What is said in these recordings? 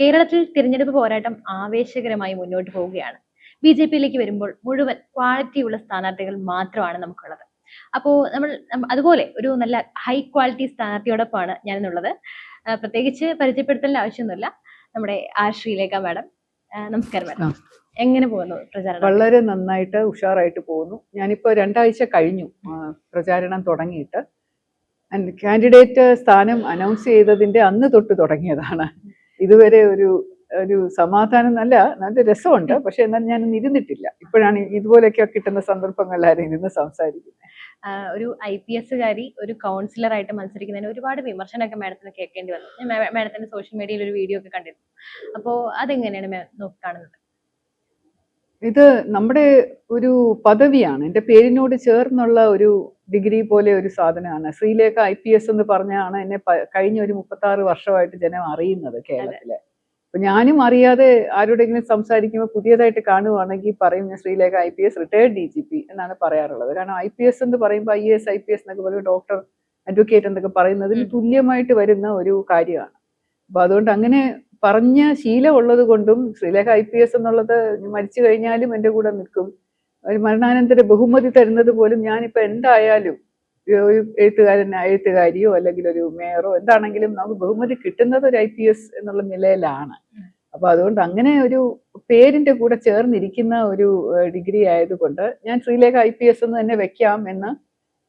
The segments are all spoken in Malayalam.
കേരളത്തിൽ തിരഞ്ഞെടുപ്പ് പോരാട്ടം ആവേശകരമായി മുന്നോട്ട് പോവുകയാണ്. ബി ജെ പിയിലേക്ക് വരുമ്പോൾ മുഴുവൻ ക്വാളിറ്റിയുള്ള സ്ഥാനാർത്ഥികൾ മാത്രമാണ് നമുക്കുള്ളത്. അപ്പോൾ നമ്മൾ അതുപോലെ ഒരു നല്ല ഹൈ ക്വാളിറ്റി സ്ഥാനാർത്ഥിയോടൊപ്പമാണ് ഞാനിന്നുള്ളത്. എന്നുള്ളത് പ്രത്യേകിച്ച് പരിചയപ്പെടുത്തേണ്ട ആവശ്യമൊന്നുമില്ല. നമ്മുടെ ആർ ശ്രീലേഖ മാഡം നമസ്കാരം മാഡം. എങ്ങനെ പോകുന്നു പ്രചാരണം? വളരെ നന്നായിട്ട് ഉഷാറായിട്ട് പോകുന്നു. ഞാനിപ്പോൾ രണ്ടാഴ്ച കഴിഞ്ഞു പ്രചാരണം തുടങ്ങിയിട്ട്. കാൻഡിഡേറ്റ് സ്ഥാനം അനൗൺസ് ചെയ്തതിന്റെ അന്ന് തൊട്ട് തുടങ്ങിയതാണ്. ഇതുവരെ ഒരു ഒരു സമാധാനം നല്ല നല്ല രസമുണ്ട്. പക്ഷെ എന്നാൽ ഞാൻ ഇരുന്നിട്ടില്ല. ഇപ്പോഴാണ് ഇതുപോലെയൊക്കെ കിട്ടുന്ന സന്ദർഭങ്ങളിലാരും ഇരുന്ന് സംസാരിക്കുന്നത്. ഒരു ഐ പി എസ്സുകാരി ഒരു കൗൺസിലർ ആയിട്ട് മത്സരിക്കുന്നതിന് ഒരുപാട് വിമർശനമൊക്കെ മാഡത്തിന് കേൾക്കേണ്ടി വന്നു. മാഡത്തിന്റെ സോഷ്യൽ മീഡിയയിൽ ഒരു വീഡിയോ ഒക്കെ കണ്ടിരുന്നു. അപ്പോൾ അതെങ്ങനെയാണ് നോക്കി കാണുന്നത് ഇത് നമ്മുടെ ഒരു പദവിയാണ്. എന്റെ പേരിനോട് ചേർന്നുള്ള ഒരു ഡിഗ്രി പോലെ ഒരു സാധനമാണ്. ശ്രീലേഖ ഐ പി എസ് എന്ന് പറഞ്ഞാണ് എന്നെ കഴിഞ്ഞ ഒരു മുപ്പത്തി ആറ് വർഷമായിട്ട് ജനം അറിയുന്നത് കേരളത്തിലെ. അപ്പൊ ഞാനും അറിയാതെ ആരോടെങ്കിലും സംസാരിക്കുമ്പോൾ പുതിയതായിട്ട് കാണുവാണെങ്കിൽ പറയും ഞാൻ Sreelekha I P S retired D G P എന്നാണ് പറയാറുള്ളത്. കാരണം ഐ പി എസ് എന്ന് പറയുമ്പോൾ I S I P S എന്നൊക്കെ പറയും ഡോക്ടർ അഡ്വക്കേറ്റ് എന്നൊക്കെ പറയുന്നതിന്. തുല്യമായിട്ട് വരുന്ന ഒരു കാര്യമാണ്. അപ്പൊ അതുകൊണ്ട് അങ്ങനെ പറഞ്ഞ ശീലമുള്ളത് കൊണ്ടും ശ്രീലേഖ ഐ പി എസ് എന്നുള്ളത് മരിച്ചു കഴിഞ്ഞാലും എന്റെ കൂടെ നിൽക്കും. ഒരു മരണാനന്തര ബഹുമതി തരുന്നത് പോലും ഞാനിപ്പോൾ എന്തായാലും ഒരു എഴുത്തുകാരൻ എഴുത്തുകാരിയോ അല്ലെങ്കിൽ ഒരു മേയറോ എന്താണെങ്കിലും നമുക്ക് ബഹുമതി കിട്ടുന്നത് ഒരു ഐ പി എസ് എന്നുള്ള നിലയിലാണ്. അപ്പൊ അതുകൊണ്ട് അങ്ങനെ ഒരു പേരിന്റെ കൂടെ ചേർന്നിരിക്കുന്ന ഒരു ഡിഗ്രി ആയതുകൊണ്ട് ഞാൻ ശ്രീലേഖ ഐ പി എസ് എന്ന് തന്നെ വെക്കാം എന്ന്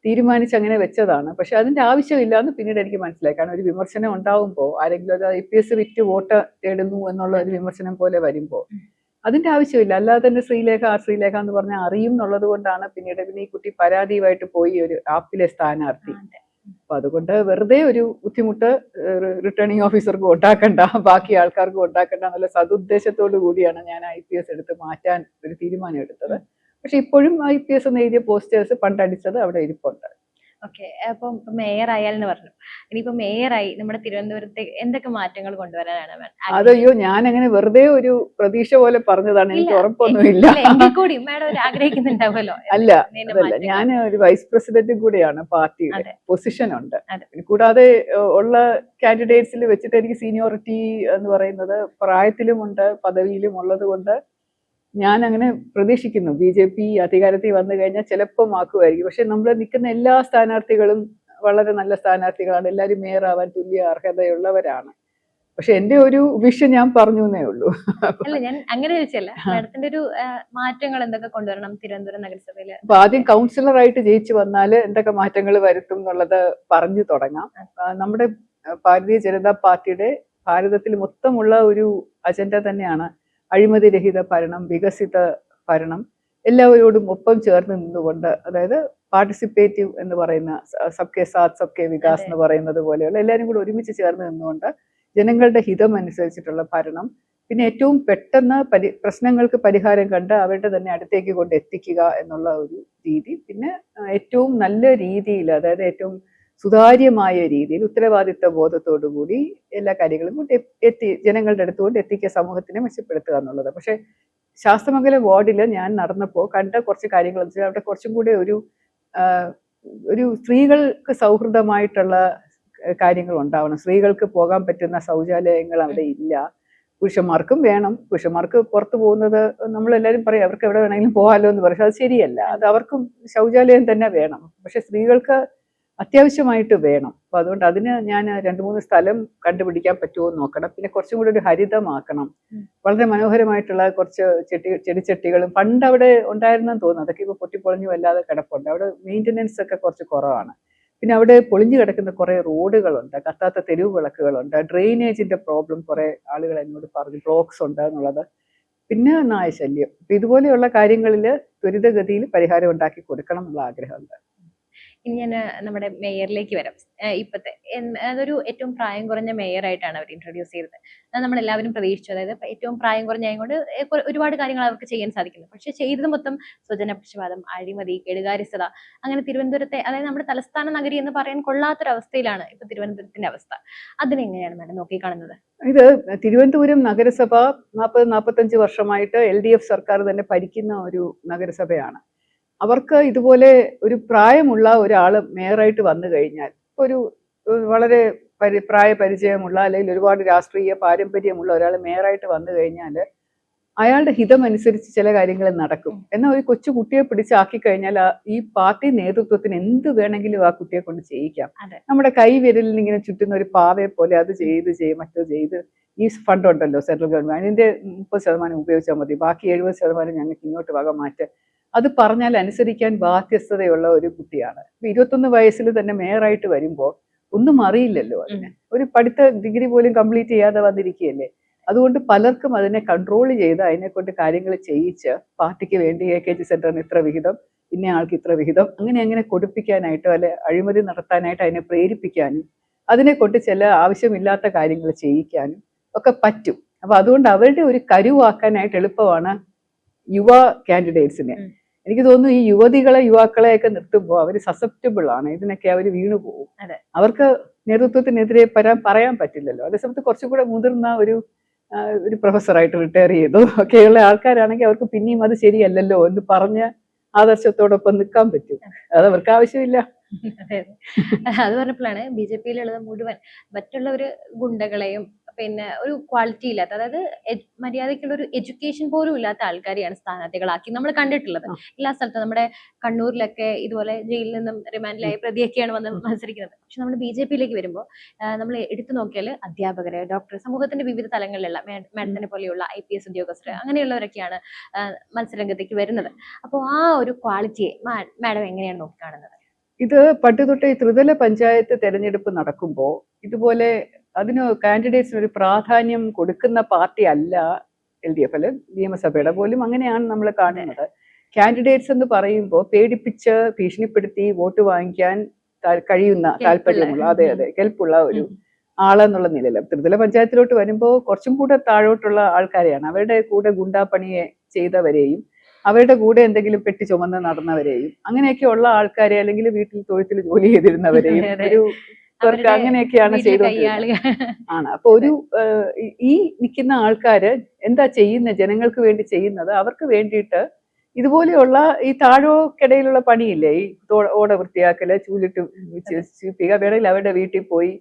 തീരുമാനിച്ച് അങ്ങനെ വെച്ചതാണ്. പക്ഷെ അതിന്റെ ആവശ്യമില്ല എന്ന് പിന്നീട് എനിക്ക് മനസ്സിലായി. കാരണം ഒരു വിമർശനം ഉണ്ടാവുമ്പോൾ ആരെങ്കിലും അത് ഐ പി എസ് വിറ്റ് വോട്ട് തേടുന്നു എന്നുള്ള ഒരു വിമർശനം പോലെ വരുമ്പോൾ അതിന്റെ ആവശ്യമില്ല. അല്ലാതെ തന്നെ ശ്രീലേഖ ആ ശ്രീലേഖ എന്ന് പറഞ്ഞാൽ അറിയും എന്നുള്ളത് കൊണ്ടാണ് പിന്നീട് പിന്നെ ഈ കുട്ടി പരാതിയുമായിട്ട് പോയി ഒരു ആപ്പിലെ സ്ഥാനാർത്ഥി. അപ്പൊ അതുകൊണ്ട് വെറുതെ ഒരു ബുദ്ധിമുട്ട് റിട്ടേണിംഗ് ഓഫീസർക്ക് ഉണ്ടാക്കണ്ട ബാക്കി ആൾക്കാർക്ക് ഉണ്ടാക്കണ്ട എന്നുള്ള സതുദ്ദേശത്തോടു കൂടിയാണ് ഞാൻ ഐ പി എസ് എടുത്ത് മാറ്റാൻ ഒരു തീരുമാനം എടുത്തത്. പക്ഷെ ഇപ്പോഴും ഐ പി എസ് എന്ന് എഴുതിയ പോസ്റ്റേഴ്സ് പണ്ടടിച്ചത് അവിടെ ഇരിപ്പുണ്ട്. ഓക്കെ അപ്പം മേയർ ആയാലെന്ന് പറഞ്ഞു. ഇനിയിപ്പോ മേയറായി നമ്മുടെ തിരുവനന്തപുരത്തെ എന്തൊക്കെ മാറ്റങ്ങൾ കൊണ്ടുവരാനാണ് അതയ്യോ ഞാൻ അങ്ങനെ വെറുതെ ഒരു പ്രതീക്ഷ പോലെ പറഞ്ഞതാണ്. എനിക്ക് ഉറപ്പൊന്നുമില്ല കൂടി മാഡം ഒരു ആഗ്രഹിക്കുന്നുണ്ടാവുമല്ലോ. അല്ല അതല്ല. ഞാൻ ഒരു വൈസ് പ്രസിഡന്റ് കൂടെയാണ് പാർട്ടിയുടെ പൊസിഷൻ ഉണ്ട്. കൂടാതെ ഉള്ള കാൻഡിഡേറ്റ്സിൽ വെച്ചിട്ട് എനിക്ക് സീനിയോറിറ്റി എന്ന് പറയുന്നത് പ്രായത്തിലുമുണ്ട് പദവിയിലും ഉള്ളത് കൊണ്ട് ഞാൻ അങ്ങനെ പ്രതീക്ഷിക്കുന്നു. ബി ജെ പി അധികാരത്തിൽ വന്നു കഴിഞ്ഞാൽ ചിലപ്പോൾ മാക്കുമായിരിക്കും പക്ഷെ നമ്മൾ നിൽക്കുന്ന എല്ലാ സ്ഥാനാർത്ഥികളും വളരെ നല്ല സ്ഥാനാർത്ഥികളാണ്. എല്ലാവരും മേയറാവാൻ ആവാൻ തുല്യ അർഹതയുള്ളവരാണ്. പക്ഷെ എന്റെ ഒരു വിഷയം ഞാൻ പറഞ്ഞു എന്നേ ഉള്ളൂ. അല്ല ഞാൻ അങ്ങനെ ചോദിച്ചല്ല. മാഡത്തിന്റെ ഒരു മാറ്റങ്ങൾ എന്തൊക്കെ കൊണ്ടുവരണം തിരുവനന്തപുരം നഗരസഭയിൽ? അപ്പൊ ആദ്യം കൗൺസിലർ ആയിട്ട് ജയിച്ചു വന്നാൽ എന്തൊക്കെ മാറ്റങ്ങൾ വരുത്തും എന്നുള്ളത് പറഞ്ഞു തുടങ്ങാം. നമ്മുടെ ഭാരതീയ ജനതാ പാർട്ടിയുടെ ഭാരതത്തിൽ മൊത്തമുള്ള ഒരു അജണ്ട തന്നെയാണ് അഴിമതി രഹിത ഭരണം വികസിത ഭരണം എല്ലാവരോടും ഒപ്പം ചേർന്ന് നിന്നുകൊണ്ട് അതായത് പാർട്ടിസിപ്പേറ്റീവ് എന്ന് പറയുന്ന സബ്കെ സാത്ത് സബ്കെ വികാസ് എന്ന് പറയുന്നത് പോലെയുള്ള എല്ലാവരും കൂടി ഒരുമിച്ച് ചേർന്ന് നിന്നുകൊണ്ട് ജനങ്ങളുടെ ഹിതം അനുസരിച്ചിട്ടുള്ള ഭരണം പിന്നെ ഏറ്റവും പെട്ടെന്ന് പരി പ്രശ്നങ്ങൾക്ക് പരിഹാരം കണ്ട് അവരുടെ തന്നെ അടുത്തേക്ക് കൊണ്ട് എത്തിക്കുക എന്നുള്ള ഒരു രീതി. പിന്നെ ഏറ്റവും നല്ല രീതിയിൽ അതായത് ഏറ്റവും സുതാര്യമായ രീതിയിൽ ഉത്തരവാദിത്വ ബോധത്തോടുകൂടി എല്ലാ കാര്യങ്ങളും കൊണ്ട് എത്തി ജനങ്ങളുടെ അടുത്തുകൊണ്ട് എത്തിക്കുക സമൂഹത്തിനെ മെച്ചപ്പെടുത്തുക എന്നുള്ളത്. പക്ഷേ ശാസ്ത്രമംഗലം വാർഡിൽ ഞാൻ നടന്നപ്പോൾ കണ്ട കുറച്ച് കാര്യങ്ങൾ വെച്ചാൽ അവിടെ കുറച്ചും കൂടെ ഒരു ഒരു സ്ത്രീകൾക്ക് സൗഹൃദമായിട്ടുള്ള കാര്യങ്ങൾ ഉണ്ടാവണം. സ്ത്രീകൾക്ക് പോകാൻ പറ്റുന്ന ശൗചാലയങ്ങൾ അവിടെ ഇല്ല. പുരുഷന്മാർക്കും വേണം. പുരുഷന്മാർക്ക് പുറത്തു പോകുന്നത് നമ്മളെല്ലാവരും പറയും അവർക്ക് എവിടെ വേണമെങ്കിലും പോകാമല്ലോ എന്ന് പറയും. അത് ശരിയല്ല. അത് അവർക്കും ശൗചാലയം തന്നെ വേണം. പക്ഷെ സ്ത്രീകൾക്ക് അത്യാവശ്യമായിട്ട് വേണം. അപ്പൊ അതുകൊണ്ട് അതിന് ഞാൻ രണ്ട് മൂന്ന് സ്ഥലം കണ്ടുപിടിക്കാൻ പറ്റുമോ നോക്കണം. പിന്നെ കുറച്ചും കൂടി ഒരു ഹരിതമാക്കണം. വളരെ മനോഹരമായിട്ടുള്ള കുറച്ച് ചെടി ചെടിച്ചട്ടികളും പണ്ട് അവിടെ ഉണ്ടായിരുന്നെന്ന് തോന്നുന്നു. അതൊക്കെ ഇപ്പൊ പൊട്ടിപ്പൊളിഞ്ഞു വല്ലാതെ കിടപ്പുണ്ട്. അവിടെ മെയിന്റനൻസ് ഒക്കെ കുറച്ച് കുറവാണ്. പിന്നെ അവിടെ പൊളിഞ്ഞു കിടക്കുന്ന കുറെ റോഡുകളുണ്ട്. കത്താത്ത തെരുവ് വിളക്കുകളുണ്ട്. ഡ്രെയിനേജിന്റെ പ്രോബ്ലം കുറെ ആളുകൾ എന്നോട് പറഞ്ഞു. ബ്ലോക്സ് ഉണ്ട് എന്നുള്ളത്. പിന്നെ നായശല്യം ഇതുപോലെയുള്ള കാര്യങ്ങളിൽ ത്വരിതഗതിയിൽ പരിഹാരം ഉണ്ടാക്കി കൊടുക്കണം എന്നുള്ള ആഗ്രഹമുണ്ട്. ഇനി ഞാൻ നമ്മുടെ മേയറിലേക്ക് വരാം. ഇപ്പത്തെ അതൊരു ഏറ്റവും പ്രായം കുറഞ്ഞ മേയർ ആയിട്ടാണ് അവർ ഇൻട്രൊഡ്യൂസ് ചെയ്തത്. അത് നമ്മൾ എല്ലാവരും പ്രതീക്ഷിച്ചു. അതായത് ഏറ്റവും പ്രായം കുറഞ്ഞ ആയതുകൊണ്ട് ഒരുപാട് കാര്യങ്ങൾ അവർക്ക് ചെയ്യാൻ സാധിക്കുന്നു. പക്ഷെ ചെയ്തത് മൊത്തം സ്വജനപക്ഷപാതം അഴിമതി കെടുകാര്യസ്ഥത അങ്ങനെ തിരുവനന്തപുരത്തെ അതായത് നമ്മുടെ തലസ്ഥാന നഗരി എന്ന് പറയാൻ കൊള്ളാത്തൊരവസ്ഥയിലാണ് ഇപ്പൊ തിരുവനന്തപുരത്തിന്റെ അവസ്ഥ. അതിനെങ്ങനെയാണ് മാഡം നോക്കിക്കാണുന്നത്? ഇത് തിരുവനന്തപുരം നഗരസഭ നാൽപ്പത് നാൽപ്പത്തഞ്ച് വർഷമായിട്ട് എൽ ഡി എഫ് സർക്കാർ തന്നെ ഭരിക്കുന്ന ഒരു നഗരസഭയാണ്. അവർക്ക് ഇതുപോലെ ഒരു പ്രായമുള്ള ഒരാൾ മേയറായിട്ട് വന്നു കഴിഞ്ഞാൽ ഒരു വളരെ പരി പ്രായ പരിചയമുള്ള അല്ലെങ്കിൽ ഒരുപാട് രാഷ്ട്രീയ പാരമ്പര്യമുള്ള ഒരാൾ മേയറായിട്ട് വന്നു കഴിഞ്ഞാൽ അയാളുടെ ഹിതമനുസരിച്ച് ചില കാര്യങ്ങൾ നടക്കും. എന്നാൽ ഒരു കൊച്ചു കുട്ടിയെ പിടിച്ചാക്കി കഴിഞ്ഞാൽ ആ- ഈ പാർട്ടി നേതൃത്വത്തിന് എന്ത് വേണമെങ്കിലും ആ കുട്ടിയെ കൊണ്ട് ചെയ്യിക്കാം. നമ്മുടെ കൈ വിരലിൽ ഇങ്ങനെ ചുറ്റുന്ന ഒരു പാവയെ പോലെ അത് ചെയ്ത് ചെയ്യും മറ്റോ ചെയ്ത് ഈ ഫണ്ട് ഉണ്ടല്ലോ സെൻട്രൽ ഗവൺമെന്റ് അതിന്റെ മുപ്പത് ശതമാനം ഉപയോഗിച്ചാൽ മതി. ബാക്കി എഴുപത് ശതമാനം ഞങ്ങൾക്ക് ഇങ്ങോട്ട് വക മാറ്റ്. അത് പറഞ്ഞാൽ അനുസരിക്കാൻ ബാധ്യസ്ഥതയുള്ള ഒരു കുട്ടിയാണ്. ഇരുപത്തൊന്ന് വയസ്സിൽ തന്നെ മേയറായിട്ട് വരുമ്പോൾ ഒന്നും അറിയില്ലല്ലോ അതിന്. ഒരു പഠിത്ത ഡിഗ്രി പോലും കംപ്ലീറ്റ് ചെയ്യാതെ വന്നിരിക്കുകയല്ലേ? അതുകൊണ്ട് പലർക്കും അതിനെ കൺട്രോൾ ചെയ്ത് അതിനെ കൊണ്ട് കാര്യങ്ങൾ ചെയ്യിച്ച് പാർട്ടിക്ക് വേണ്ടി എ കെ ജി സെന്ററിന് ഇത്ര വിഹിതം ഇന്ന ആൾക്ക് ഇത്ര വിഹിതം അങ്ങനെ അങ്ങനെ കൊടുപ്പിക്കാനായിട്ടോ അല്ലെ അഴിമതി നടത്താനായിട്ട് അതിനെ പ്രേരിപ്പിക്കാനും അതിനെ കൊണ്ട് ചില ആവശ്യമില്ലാത്ത കാര്യങ്ങൾ ചെയ്യിക്കാനും ഒക്കെ പറ്റും. അപ്പൊ അതുകൊണ്ട് അവരുടെ ഒരു കരുവാക്കാനായിട്ട് എളുപ്പമാണ് യുവ കാൻഡിഡേറ്റ്സിനെ. എനിക്ക് തോന്നുന്നു ഈ യുവതികളെ യുവാക്കളെയൊക്കെ നിർത്തുമ്പോൾ അവർ സസെപ്റ്റബിൾ ആണ്. ഇതിനൊക്കെ അവർ വീണു പോകും അതെ. അവർക്ക് നേതൃത്വത്തിനെതിരെ പറയാൻ പറയാൻ പറ്റില്ലല്ലോ. അതേസമയത്ത് കുറച്ചും കൂടെ മുതിർന്ന ഒരു ഒരു പ്രൊഫസറായിട്ട് റിട്ടയർ ചെയ്തു. ഒക്കെയുള്ള ആൾക്കാരാണെങ്കിൽ അവർക്ക് പിന്നെയും അത് ശരിയല്ലല്ലോ എന്ന് പറഞ്ഞ് ആദർശത്തോടൊപ്പം നിൽക്കാൻ പറ്റും. അത് അവർക്ക് ആവശ്യമില്ല. അതെ അതെ. അത് പറഞ്ഞപ്പോഴാണ് ബി ജെ പിയിലുള്ളത് മുഴുവൻ മറ്റുള്ളവര് ഗുണ്ടകളെയും പിന്നെ ഒരു ക്വാളിറ്റി ഇല്ലാത്ത അതായത് മര്യാദയ്ക്കുള്ള ഒരു എഡ്യൂക്കേഷൻ പോലും ഇല്ലാത്ത ആൾക്കാരെയാണ് സ്ഥാനാർത്ഥികളാക്കി നമ്മൾ കണ്ടിട്ടുള്ളത്. എല്ലാ സ്ഥലത്തും നമ്മുടെ കണ്ണൂരിലൊക്കെ ഇതുപോലെ ജയിലിൽ നിന്നും റിമാൻഡിലായ പ്രതിയൊക്കെയാണ് വന്ന് മത്സരിക്കുന്നത്. പക്ഷെ നമ്മൾ ബി ജെ പിയിലേക്ക് വരുമ്പോൾ നമ്മൾ എടുത്തു നോക്കിയാൽ അധ്യാപകരെ ഡോക്ടർ സമൂഹത്തിന്റെ വിവിധ തലങ്ങളിലുള്ള മാഡത്തിനെ പോലെയുള്ള ഐ പി എസ് ഉദ്യോഗസ്ഥർ അങ്ങനെയുള്ളവരൊക്കെയാണ് മത്സരരംഗത്തേക്ക് വരുന്നത്. അപ്പോൾ ആ ഒരു ക്വാളിറ്റിയെ മാഡം എങ്ങനെയാണ് നോക്കിക്കാണുന്നത്? ഇത് പണ്ട് ത്രിതല പഞ്ചായത്ത് തെരഞ്ഞെടുപ്പ് നടക്കുമ്പോൾ ഇതുപോലെ അതിന് കാൻഡിഡേറ്റ്സിന് ഒരു പ്രാധാന്യം കൊടുക്കുന്ന പാർട്ടി അല്ല എൽ ഡി എഫ് അല്ലെ? നിയമസഭയുടെ പോലും അങ്ങനെയാണ് നമ്മൾ കാണുന്നത്. കാൻഡിഡേറ്റ്സ് എന്ന് പറയുമ്പോൾ പേടിപ്പിച്ച് ഭീഷണിപ്പെടുത്തി വോട്ട് വാങ്ങിക്കാൻ കഴിയുന്ന താല്പര്യമുള്ള അതെ അതെ കെൽപ്പുള്ള ഒരു. ആളെന്നുള്ള നിലയിൽ. ത്രിതല പഞ്ചായത്തിലോട്ട് വരുമ്പോൾ കുറച്ചും കൂടെ താഴോട്ടുള്ള ആൾക്കാരെയാണ്. അവരുടെ കൂടെ ഗുണ്ടാപ്പണിയെ ചെയ്തവരെയും അവരുടെ കൂടെ എന്തെങ്കിലും പെട്ടി ചുമന്ന് നടന്നവരെയും അങ്ങനെയൊക്കെ ഉള്ള ആൾക്കാരെ അല്ലെങ്കിൽ വീട്ടിൽ തൊഴുത്തിൽ ജോലി ചെയ്തിരുന്നവരെയും. ഒരു അവരുടെ അങ്ങനെയൊക്കെയാണ് ചെയ്തത് ആണ്. അപ്പൊ ഒരു ഈ- നിൽക്കുന്ന ആൾക്കാര് എന്താ ചെയ്യുന്ന ജനങ്ങൾക്ക് വേണ്ടി ചെയ്യുന്നത്? അവർക്ക് വേണ്ടിയിട്ട് ഇതുപോലെയുള്ള ഈ താഴോക്കിടയിലുള്ള പണിയില്ലേ? ഈ ഓട വൃത്തിയാക്കൽ ചൂലിട്ട് ചീപ്പിക്കുക വേണമെങ്കിൽ അവരുടെ വീട്ടിൽ പോയി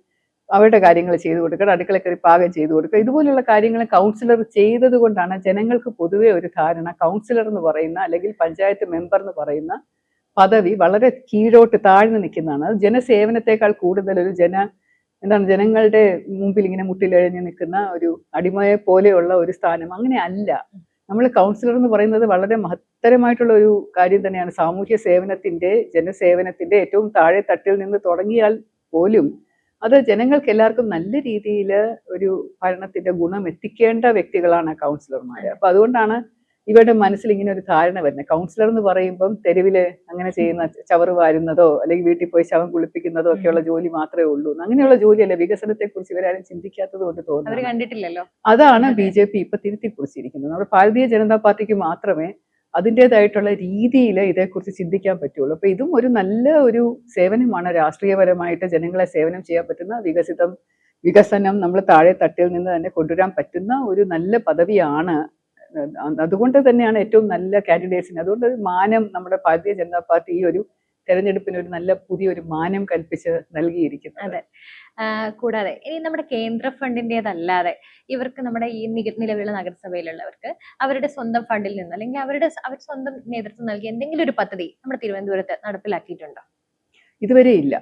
അവരുടെ കാര്യങ്ങൾ ചെയ്തു കൊടുക്കുക അടുക്കള കയറി പാകം ചെയ്തു കൊടുക്കുക ഇതുപോലെയുള്ള കാര്യങ്ങൾ കൗൺസിലർ ചെയ്തത് കൊണ്ടാണ് ജനങ്ങൾക്ക് പൊതുവെ ഒരു ധാരണ കൗൺസിലർ എന്ന് പറയുന്ന അല്ലെങ്കിൽ പഞ്ചായത്ത് മെമ്പർ എന്ന് പറയുന്ന പദവി വളരെ കീഴോട്ട് താഴ്ന്നു നിൽക്കുന്നതാണ്. അത് ജനസേവനത്തെക്കാൾ കൂടുതൽ ഒരു ജന എന്താണ് ജനങ്ങളുടെ മുമ്പിൽ ഇങ്ങനെ മുട്ടിലെഴഞ്ഞു നിൽക്കുന്ന ഒരു അടിമയെ പോലെയുള്ള ഒരു സ്ഥാനം അങ്ങനെ അല്ല. നമ്മൾ കൗൺസിലർ എന്ന് പറയുന്നത് വളരെ മഹത്തരമായിട്ടുള്ള ഒരു കാര്യം തന്നെയാണ്. സാമൂഹ്യ സേവനത്തിന്റെ ജനസേവനത്തിന്റെ ഏറ്റവും താഴെ തട്ടിൽ നിന്ന് തുടങ്ങിയാൽ പോലും അത് ജനങ്ങൾക്ക് എല്ലാവർക്കും നല്ല രീതിയിൽ ഒരു ഭരണത്തിന്റെ ഗുണം എത്തിക്കേണ്ട വ്യക്തികളാണ് കൗൺസിലർമാർ അപ്പൊ അതുകൊണ്ടാണ് ഇവരുടെ മനസ്സിൽ ഇങ്ങനെ ഒരു ധാരണ വരുന്നത്. കൗൺസിലർ എന്ന് പറയുമ്പം തെരുവിൽ അങ്ങനെ ചെയ്യുന്ന ചവറ് വാരുന്നതോ അല്ലെങ്കിൽ വീട്ടിൽ പോയി ശവം കുളിപ്പിക്കുന്നതോ ഒക്കെയുള്ള ജോലി മാത്രമേ ഉള്ളൂ. അങ്ങനെയുള്ള ജോലിയല്ല. വികസനത്തെ കുറിച്ച് ഇവരാരും ചിന്തിക്കാത്തത് കൊണ്ട് തോന്നുന്നു. കണ്ടിട്ടില്ലല്ലോ. അതാണ് അതെ. ബി ജെ പി ഇപ്പൊ തിരുത്തി കുറിച്ചിരിക്കുന്നത് നമ്മുടെ ഭാരതീയ ജനതാ പാർട്ടിക്ക് മാത്രമേ അതിന്റെതായിട്ടുള്ള രീതിയിൽ ഇതേക്കുറിച്ച് ചിന്തിക്കാൻ പറ്റുള്ളൂ. അപ്പൊ ഇതും ഒരു നല്ല ഒരു സേവനമാണ്. രാഷ്ട്രീയപരമായിട്ട് ജനങ്ങളെ സേവനം ചെയ്യാൻ പറ്റുന്ന വികസിതം വികസനം നമ്മൾ താഴെ തട്ടിൽ നിന്ന് തന്നെ കൊണ്ടുവരാൻ പറ്റുന്ന ഒരു നല്ല പദവിയാണ് അതുകൊണ്ട് തന്നെയാണ് ഏറ്റവും നല്ല കാൻഡിഡേറ്റ്സിന്. അതുകൊണ്ട് മാനം നമ്മുടെ ഭാരതീയ ജനതാ പാർട്ടി ഈ ഒരു തെരഞ്ഞെടുപ്പിന് ഒരു നല്ല പുതിയൊരു മാനം കൽപ്പിച്ച് നൽകിയിരിക്കുന്നത്. അതെ. കൂടാതെ ഇനി നമ്മുടെ കേന്ദ്ര ഫണ്ടിന്റെതല്ലാതെ ഇവർക്ക് നമ്മുടെ ഈ നിക- നിലവിലുള്ള നഗരസഭയിലുള്ളവർക്ക് അവരുടെ സ്വന്തം ഫണ്ടിൽ നിന്ന് അല്ലെങ്കിൽ അവരുടെ അവർ സ്വന്തം നേതൃത്വം നൽകിയ എന്തെങ്കിലും ഒരു പദ്ധതി നമ്മുടെ തിരുവനന്തപുരത്ത് നടപ്പിലാക്കിയിട്ടുണ്ടോ? ഇതുവരെ ഇല്ല.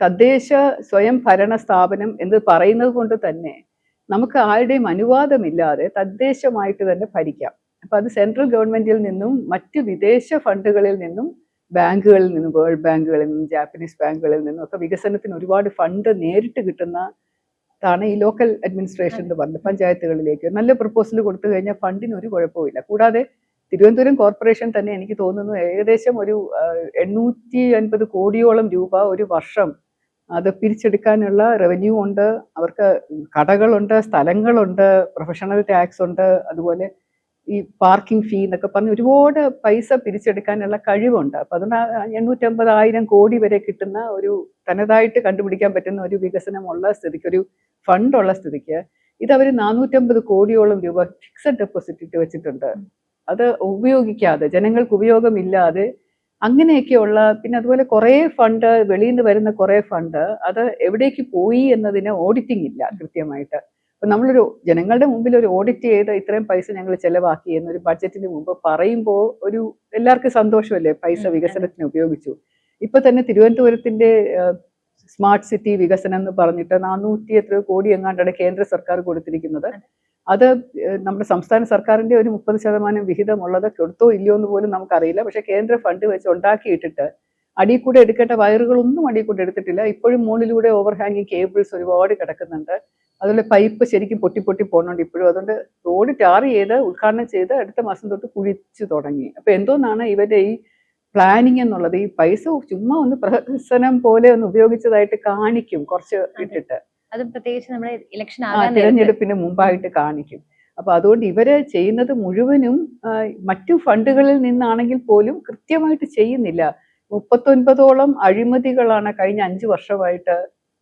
തദ്ദേശ സ്വയം ഭരണ സ്ഥാപനം എന്ന് പറയുന്നത് കൊണ്ട് തന്നെ നമുക്ക് ആരുടെയും അനുവാദമില്ലാതെ തദ്ദേശമായിട്ട് തന്നെ ഭരിക്കാം. അപ്പൊ അത് സെൻട്രൽ ഗവൺമെന്റിൽ നിന്നും മറ്റ് വിദേശ ഫണ്ടുകളിൽ നിന്നും ബാങ്കുകളിൽ നിന്നും വേൾഡ് ബാങ്കുകളിൽ നിന്നും ജാപ്പനീസ് ബാങ്കുകളിൽ നിന്നും ഒക്കെ വികസനത്തിന് ഒരുപാട് ഫണ്ട് നേരിട്ട് കിട്ടുന്ന താണ് ഈ ലോക്കൽ അഡ്മിനിസ്ട്രേഷൻ എന്ന് പറഞ്ഞത് പഞ്ചായത്തുകളിലേക്ക്. നല്ല പ്രപ്പോസൽ കൊടുത്തു കഴിഞ്ഞാൽ ഫണ്ടിന് ഒരു കുഴപ്പമില്ല കൂടാതെ തിരുവനന്തപുരം കോർപ്പറേഷൻ തന്നെ എനിക്ക് തോന്നുന്നു ഏകദേശം ഒരു എണ്ണൂറ്റി അൻപത് കോടിയോളം രൂപ ഒരു വർഷം അത് പിരിച്ചെടുക്കാനുള്ള റവന്യൂ ഉണ്ട്. അവർക്ക് കടകളുണ്ട് സ്ഥലങ്ങളുണ്ട് പ്രൊഫഷണൽ ടാക്സ് ഉണ്ട്. അതുപോലെ ഈ പാർക്കിംഗ് ഫീ എന്നൊക്കെ പറഞ്ഞ് ഒരുപാട് പൈസ പിരിച്ചെടുക്കാനുള്ള കഴിവുണ്ട്. അപ്പൊ അതുകൊണ്ട് ആ എണ്ണൂറ്റമ്പത് ആയിരം കോടി വരെ കിട്ടുന്ന ഒരു തനതായിട്ട് കണ്ടുപിടിക്കാൻ പറ്റുന്ന ഒരു വികസനമുള്ള സ്ഥിതിക്ക് ഒരു ഫണ്ടുള്ള സ്ഥിതിക്ക് ഇത് അവർ നാനൂറ്റമ്പത് കോടിയോളം രൂപ ഫിക്സഡ് ഡെപ്പോസിറ്റ് വെച്ചിട്ടുണ്ട്. അത് ഉപയോഗിക്കാതെ ജനങ്ങൾക്ക് ഉപയോഗമില്ലാതെ അങ്ങനെയൊക്കെയുള്ള പിന്നെ അതുപോലെ കുറേ ഫണ്ട് വെളിയിൽ നിന്ന് വരുന്ന കുറേ ഫണ്ട് അത് എവിടേക്ക് പോയി എന്നതിന് ഓഡിറ്റിംഗ് ഇല്ല കൃത്യമായിട്ട്. അപ്പൊ നമ്മളൊരു ജനങ്ങളുടെ മുമ്പിൽ ഒരു ഓഡിറ്റ് ചെയ്ത് ഇത്രയും പൈസ ഞങ്ങൾ ചെലവാക്കി എന്നൊരു ബഡ്ജറ്റിന് മുമ്പ് പറയുമ്പോൾ ഒരു എല്ലാവർക്കും സന്തോഷമല്ലേ പൈസ വികസനത്തിന് ഉപയോഗിച്ചു. ഇപ്പൊ തന്നെ തിരുവനന്തപുരത്തിന്റെ സ്മാർട്ട് സിറ്റി വികസനം എന്ന് പറഞ്ഞിട്ട് നാനൂറ്റി എത്രയോ കോടി എങ്ങാണ്ടാണ് കേന്ദ്ര സർക്കാർ കൊടുത്തിരിക്കുന്നത്. അത് നമ്മുടെ സംസ്ഥാന സർക്കാരിന്റെ ഒരു മുപ്പത് ശതമാനം വിഹിതമുള്ളത് കൊടുത്തോ ഇല്ലയോ എന്ന് പോലും നമുക്കറിയില്ല. പക്ഷേ കേന്ദ്ര ഫണ്ട് വെച്ച് ഉണ്ടാക്കിയിട്ടിട്ട് അടിയിൽ കൂടെ എടുക്കേണ്ട വയറുകളൊന്നും അടിയിൽ കൂടെ എടുത്തിട്ടില്ല. ഇപ്പോഴും മുകളിലൂടെ ഓവർ ഹാങ്ങിങ് കേബിൾസ് ഒരുപാട് കിടക്കുന്നുണ്ട്. അതുപോലെ പൈപ്പ് ശരിക്കും പൊട്ടി പൊട്ടി പോകുന്നുണ്ട് ഇപ്പോഴും. അതുകൊണ്ട് റോഡ് ടാർ ചെയ്ത് ഉദ്ഘാടനം ചെയ്ത് അടുത്ത മാസം തൊട്ട് കുഴിച്ചു തുടങ്ങി. അപ്പോൾ എന്തോന്നാണ് ഇവരുടെ ഈ പ്ലാനിങ് എന്നുള്ളത്? ഈ പൈസ ചുമ്മാ ഒന്ന് പ്രഹസനം പോലെ ഒന്ന് ഉപയോഗിച്ചതായിട്ട് കാണിക്കും കുറച്ച് ഇട്ടിട്ട്. അത് പ്രത്യേകിച്ച് നമ്മുടെ ഇലക്ഷൻ തിരഞ്ഞെടുപ്പിന് മുമ്പായിട്ട് കാണിക്കും. അപ്പൊ അതുകൊണ്ട് ഇവർ ചെയ്യുന്നത് മുഴുവനും മറ്റു ഫണ്ടുകളിൽ നിന്നാണെങ്കിൽ പോലും കൃത്യമായിട്ട് ചെയ്യുന്നില്ല. മുപ്പത്തൊൻപതോളം അഴിമതികളാണ് കഴിഞ്ഞ അഞ്ചു വർഷമായിട്ട്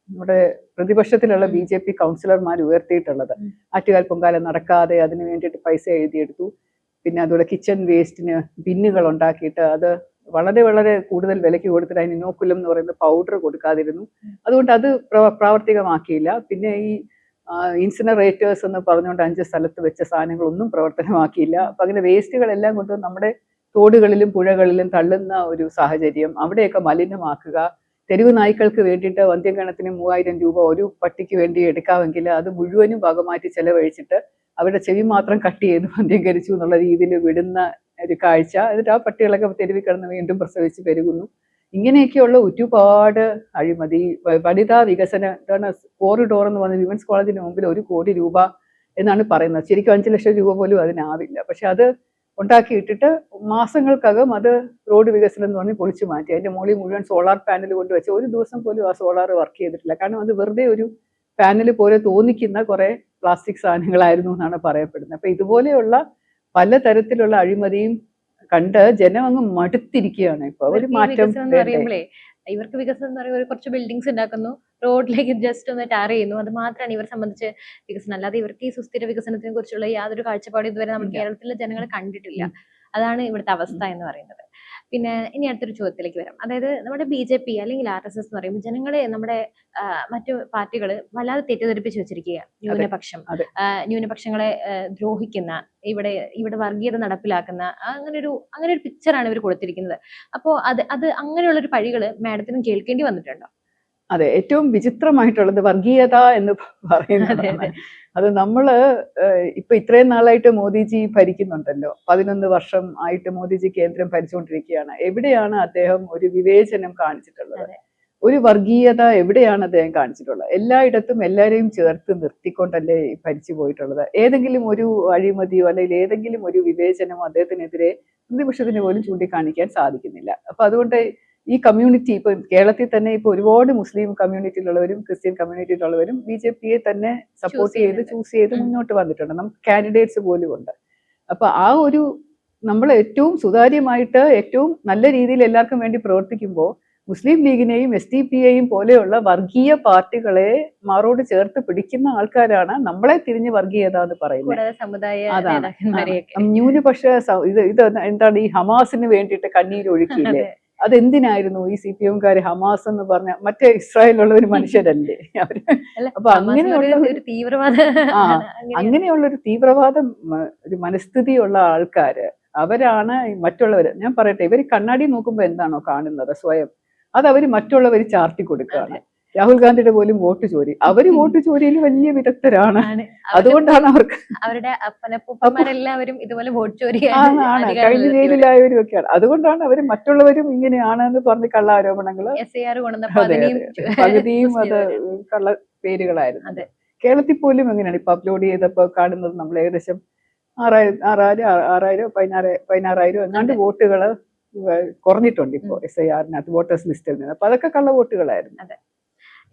നമ്മുടെ പ്രതിപക്ഷത്തിലുള്ള ബി ജെ പി കൗൺസിലർമാർ ഉയർത്തിയിട്ടുള്ളത്. ആറ്റുകാൽ പൊങ്കാല നടക്കാതെ അതിന് വേണ്ടിയിട്ട് പൈസ എഴുതിയെടുത്തു. പിന്നെ അതുപോലെ കിച്ചൺ വേസ്റ്റിന് ബിന്നുകൾ ഉണ്ടാക്കിയിട്ട് അത് വളരെ വളരെ കൂടുതൽ വിലയ്ക്ക് കൊടുത്തിട്ട് അതിന് ഇനോക്കുലം എന്ന് പറയുന്ന പൗഡർ കൊടുക്കാതിരുന്നു. അതുകൊണ്ട് അത് പ്രവ- പ്രാവർത്തികമാക്കിയില്ല. പിന്നെ ഈ ഇൻസിനറേറ്റേഴ്സ് എന്ന് പറഞ്ഞുകൊണ്ട് അഞ്ച് സ്ഥലത്ത് വെച്ച സാധനങ്ങളൊന്നും പ്രവർത്തനമാക്കിയില്ല. അപ്പൊ അങ്ങനെ വേസ്റ്റുകളെല്ലാം കൊണ്ട് നമ്മുടെ തോടുകളിലും പുഴകളിലും തള്ളുന്ന ഒരു സാഹചര്യം അവിടെയൊക്കെ മലിനമാക്കുക. തെരുവ് നായ്ക്കൾക്ക് വേണ്ടിയിട്ട് വന്ധ്യഗണത്തിന് മൂവായിരം രൂപ ഒരു പട്ടിക്ക് വേണ്ടി എടുക്കാമെങ്കിൽ അത് മുഴുവനും ഭാഗമാറ്റി ചെലവഴിച്ചിട്ട് അവരുടെ ചെവി മാത്രം കട്ട് ചെയ്ത് വന്ധ്യംകരിച്ചു എന്നുള്ള രീതിയിൽ വിടുന്ന ഒരു കാഴ്ച. എന്നിട്ട് ആ പട്ടികളൊക്കെ തെരുവിൽ കിടന്ന് വീണ്ടും പ്രസവിച്ച് പെരുകുന്നു. ഇങ്ങനെയൊക്കെയുള്ള ഒരുപാട് അഴിമതി വനിതാ വികസന എന്താണ് കോറിഡോർ എന്ന് പറഞ്ഞ വിമൻസ് കോളേജിന് മുമ്പിൽ ഒരു കോടി രൂപ എന്നാണ് പറയുന്നത്. ശരിക്കും അഞ്ച് ലക്ഷം രൂപ പോലും അതിനാവില്ല. പക്ഷെ അത് ഉണ്ടാക്കിയിട്ടിട്ട് മാസങ്ങൾക്കകം അത് റോഡ് വികസനം എന്ന് പറഞ്ഞ് പൊളിച്ചു മാറ്റി. അതിന്റെ മുകളിൽ മുഴുവൻ സോളാർ പാനൽ കൊണ്ട് വെച്ച് ഒരു ദിവസം പോലും ആ സോളാർ വർക്ക് ചെയ്തിട്ടില്ല. കാരണം അത് വെറുതെ ഒരു പാനൽ പോലെ തോന്നിക്കുന്ന കുറെ പ്ലാസ്റ്റിക് സാധനങ്ങളായിരുന്നു എന്നാണ് പറയപ്പെടുന്നത്. അപ്പൊ ഇതുപോലെയുള്ള പലതരത്തിലുള്ള അഴിമതിയും കണ്ട് ജനം അങ്ങ് മടുത്തിരിക്കുകയാണ് ഇപ്പൊ. ഒരു മാറ്റം ഇവർക്ക് വികസനം എന്ന് പറയുമ്പോൾ കുറച്ച് ബിൽഡിങ്സ് ഉണ്ടാക്കുന്നു. റോഡിലേക്ക് ജസ്റ്റ് ഒന്ന് ടാർ ചെയ്യുന്നു. അത് മാത്രമാണ് ഇവരെ സംബന്ധിച്ച് വികസനം. അല്ലാതെ ഇവർക്ക് ഈ സുസ്ഥിര വികസനത്തിനെ കുറിച്ചുള്ള യാതൊരു കാഴ്ചപ്പാടും ഇതുവരെ നമ്മൾ കേരളത്തിലെ ജനങ്ങൾ കണ്ടിട്ടില്ല. അതാണ് ഇവിടുത്തെ അവസ്ഥ എന്ന് പറയുന്നത്. പിന്നെ ഇനി അടുത്തൊരു ചോദ്യത്തിലേക്ക് വരാം. അതായത് നമ്മുടെ ബി ജെ പി അല്ലെങ്കിൽ ആർ എസ് എസ് എന്ന് പറയുമ്പോൾ ജനങ്ങളെ നമ്മുടെ മറ്റു പാർട്ടികൾ വല്ലാതെ തെറ്റിദ്ധരിപ്പിച്ച് വെച്ചിരിക്കുകയാണ് ന്യൂനപക്ഷം. ന്യൂനപക്ഷങ്ങളെ ദ്രോഹിക്കുന്ന ഇവിടെ ഇവിടെ വർഗീയത നടപ്പിലാക്കുന്ന അങ്ങനെ ഒരു അങ്ങനെ ഒരു പിക്ചറാണ് ഇവർ കൊടുത്തിരിക്കുന്നത്. അപ്പോൾ അത് അത് അങ്ങനെയുള്ള ഒരു പഴികൾ മാഡത്തിനും കേൾക്കേണ്ടി വന്നിട്ടുണ്ടോ? അതെ ഏറ്റവും വിചിത്രമായിട്ടുള്ളത് വർഗീയത എന്ന് അതെ, പറയുന്നതാണ് അത് നമ്മൾ ഇപ്പൊ ഇത്രയും നാളായിട്ട് മോദിജി ഭരിക്കുന്നുണ്ടല്ലോ. പതിനൊന്ന് വർഷം ആയിട്ട് മോദിജി കേന്ദ്രം ഭരിച്ചുകൊണ്ടിരിക്കുകയാണ് എവിടെയാണ് അദ്ദേഹം ഒരു വിവേചനം കാണിച്ചിട്ടുള്ളത്? ഒരു വർഗീയത എവിടെയാണ് അദ്ദേഹം കാണിച്ചിട്ടുള്ളത്? എല്ലായിടത്തും എല്ലാവരെയും ചേർത്ത് നിർത്തിക്കൊണ്ടല്ലേ ഭരിച്ചു പോയിട്ടുള്ളത്? ഏതെങ്കിലും ഒരു അഴിമതിയോ അല്ലെങ്കിൽ ഏതെങ്കിലും ഒരു വിവേചനമോ അദ്ദേഹത്തിനെതിരെ പ്രതിപക്ഷത്തിന് പോലും ചൂണ്ടിക്കാണിക്കാൻ സാധിക്കുന്നില്ല. അപ്പൊ അതുകൊണ്ട് ഈ കമ്മ്യൂണിറ്റി ഇപ്പൊ കേരളത്തിൽ തന്നെ ഇപ്പൊ ഒരുപാട് മുസ്ലിം കമ്മ്യൂണിറ്റിയിലുള്ളവരും ക്രിസ്ത്യൻ കമ്മ്യൂണിറ്റിയിലുള്ളവരും ബി ജെ പിയെ തന്നെ സപ്പോർട്ട് ചെയ്ത് ചൂസ് ചെയ്ത് മുന്നോട്ട് വന്നിട്ടുണ്ട്. നമുക്ക് കാൻഡിഡേറ്റ്സ് പോലും ഉണ്ട്. അപ്പൊ ആ ഒരു നമ്മൾ ഏറ്റവും സുതാര്യമായിട്ട് ഏറ്റവും നല്ല രീതിയിൽ എല്ലാവർക്കും വേണ്ടി പ്രവർത്തിക്കുമ്പോൾ മുസ്ലിം ലീഗിനെയും എസ് ഡി പി എയും പോലെയുള്ള വർഗീയ പാർട്ടികളെ മാറോട് ചേർത്ത് പിടിക്കുന്ന ആൾക്കാരാണ് നമ്മളെ തിരിഞ്ഞ് വർഗീയത എന്ന് പറയുന്നത് അതാണ്. ന്യൂനപക്ഷ ഇത് ഇത് എന്താണ് ഈ ഹമാസിന് വേണ്ടിയിട്ട് കണ്ണീരൊഴുക്കിയില്ലേ. അതെന്തിനായിരുന്നു ഈ സി പി എംകാർ ഹമാസ് എന്ന് പറഞ്ഞ മറ്റേ ഇസ്രായേലുള്ള ഒരു മനുഷ്യരല്ലേ അവർ? അപ്പൊ അങ്ങനെയുള്ള ഒരു- തീവ്രവാദ ആ, അങ്ങനെയുള്ള ഒരു തീവ്രവാദ ഒരു മനസ്ഥിതിയുള്ള ആൾക്കാര് അവരാണ് മറ്റുള്ളവര്. ഞാൻ പറയട്ടെ ഇവർ കണ്ണാടി നോക്കുമ്പോ എന്താണോ കാണുന്നത് സ്വയം. അത് അവർ മറ്റുള്ളവർ ചാർത്തി കൊടുക്കുകയാണ് രാഹുൽ ഗാന്ധിയുടെ പോലും വോട്ട് ചോരി. അവർ വോട്ട് ചോരിയിൽ വലിയ വിദഗ്ധരാണ്. അതുകൊണ്ടാണ് അവർക്ക് അവരുടെ അപ്പനപ്പൂപ്പന്മാരെല്ലാവരും ഇതുപോലെ വോട്ട് ചോരി കഴിഞ്ഞ ജയിലിലായവരും ഒക്കെയാണ് അതുകൊണ്ടാണ് അവർ മറ്റുള്ളവരും ഇങ്ങനെയാണെന്ന് പറഞ്ഞ് കള്ള ആരോപണങ്ങൾ പകുതിയും അത്. കള്ള പേരുകളായിരുന്നു. കേരളത്തിൽ പോലും എങ്ങനെയാണ് ഇപ്പൊ അപ്ലോഡ് ചെയ്തപ്പോ കാണുന്നത് നമ്മൾ ഏകദേശം ആറായിരം ആറായിരം ആറായിരം പതിനാറ് പതിനാറായിരം എങ്ങാണ്ട് വോട്ടുകൾ വോട്ടുകൾ കുറഞ്ഞിട്ടുണ്ട് ഇപ്പോൾ എസ് ഐ ആറിനകത്ത് വോട്ടേഴ്സ് ലിസ്റ്റിൽ നിന്ന്. അപ്പൊ അതൊക്കെ കള്ള വോട്ടുകളായിരുന്നു.